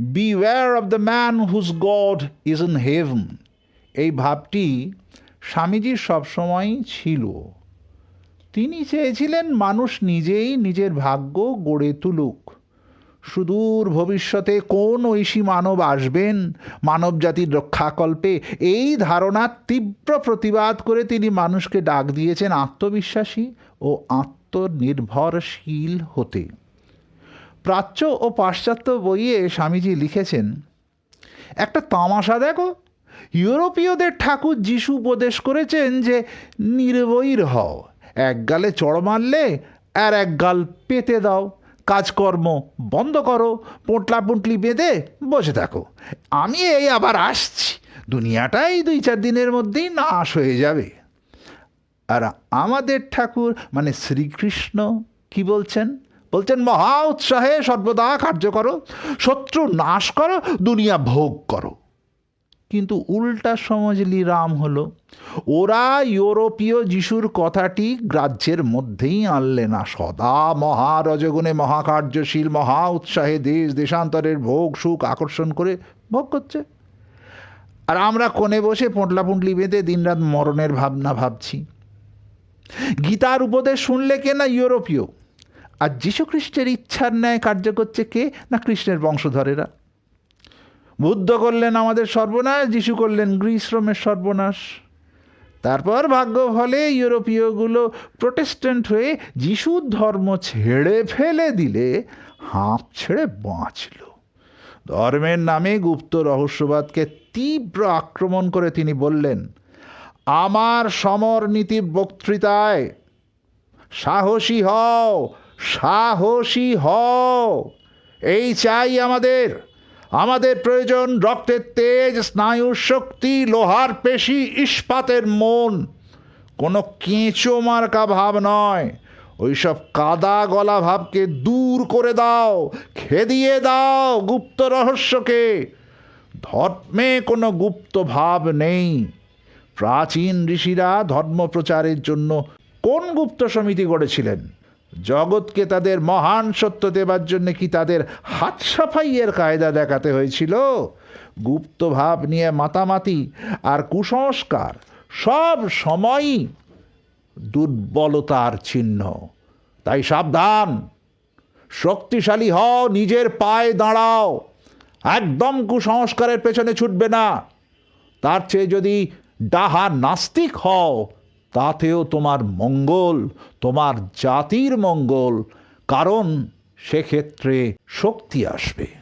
Beware of the man whose god is in heaven এই ভাবটি স্বামীজির সবসময়ই ছিল। তিনি চেয়েছিলেন মানুষ নিজেই নিজের ভাগ্য গড়ে তুলুক। সুদূর ভবিষ্যতে কোন ঐশী মানব আসবেন? মানব জাতির রক্ষাকল্পে এই ধারণার তীব্র প্রতিবাদ করে তিনি মানুষকে ডাক দিয়েছেন আত্মবিশ্বাসী ও আত্মনির্ভরশীল হতে। প্রাচ্য ও পাশ্চাত্য বইয়ে স্বামীজি লিখেছেন, একটা তামাশা দেখো, ইউরোপীয়দের ঠাকুর যিশু উপদেশ করেছেন যে নির্বৈর হও, এক গালে চড় মারলে আর এক গাল পেতে দাও, কাজকর্ম বন্ধ করো, পোটলা পুটলি বেঁধে বসে থাকো। আমি এই আবার আসছি, দুনিয়াটাই দুই চার দিনের মধ্যেই নাশ হয়ে যাবে। আর আমাদের ঠাকুর মানে শ্রীকৃষ্ণ কি বলছেন? বলছেন, মহা উৎসাহে সর্বদা কার্য করো, শত্রু নাশ করো, দুনিয়া ভোগ করো। কিন্তু উল্টা সমজলি রাম হলো, ওরা ইউরোপীয় যিশুর কথাটি গ্রাহ্যের মধ্যেই আনলে না সদা। মহারজগুণে মহাকার্যশীল, মহা উৎসাহে দেশ, দেশান্তরের ভোগ, সুখ আকর্ষণ করে ভোগ করছে। আর আমরা কোণে বসে পোঁটলা পুঁটলি বেঁধে দিনরাত মরণের ভাবনা ভাবছি। গীতার উপদেশ শুনলে কে না ইউরোপীয়? আর যীশুখ্রিস্টের ইচ্ছার ন্যায় কার্য করছে কে? না কৃষ্ণের বংশধরেরা। বুদ্ধ করলেন আমাদের সর্বনাশ, যিশু করলেন গ্রীশ্রমের সর্বনাশ। তারপর ভাগ্য ফলে ইউরোপীয়গুলো প্রোটেস্ট্যান্ট হয়ে যিশুর ধর্ম ছেড়ে ফেলে দিলে হাঁপ ছেড়ে বাঁচল। ধর্মের নামে গুপ্ত রহস্যবাদকে তীব্র আক্রমণ করে তিনি বললেন, আমার সমর নীতির বক্তৃতায় সাহসী হও সাহসী হও। এই চাই আমাদের। আমাদের প্রয়োজন রক্তের তেজ স্নায়ুর শক্তি, লোহার পেশি, ইস্পাতের মন। কোনো কেঁচো মার্কা ভাব নয়। ওইসব কাদা গলা ভাবকে দূর করে দাও, খেদিয়ে দাও গুপ্ত রহস্যকে। ধর্মে কোনো গুপ্ত ভাব নেই। প্রাচীন ঋষিরা ধর্ম প্রচারের জন্য কোন গুপ্ত সমিতি গড়েছিলেন? জগৎকে তাদের মহান সত্য দেবার জন্য কি তাদের হাত সাফাইয়ের কায়দা দেখাতে হয়েছিল? গুপ্ত ভাব নিয়ে মাতামাতি আর কুসংস্কার সব সময়ই দুর্বলতার চিহ্ন। তাই সাবধান, শক্তিশালী হও, নিজের পায়ে দাঁড়াও। একদম কুসংস্কারের পেছনে ছুটবে না। তার চেয়ে যদি ডাহা নাস্তিক হও তাতেও তোমার মঙ্গল তোমার জাতির মঙ্গল কারণ সেক্ষেত্রে শক্তি আসবে।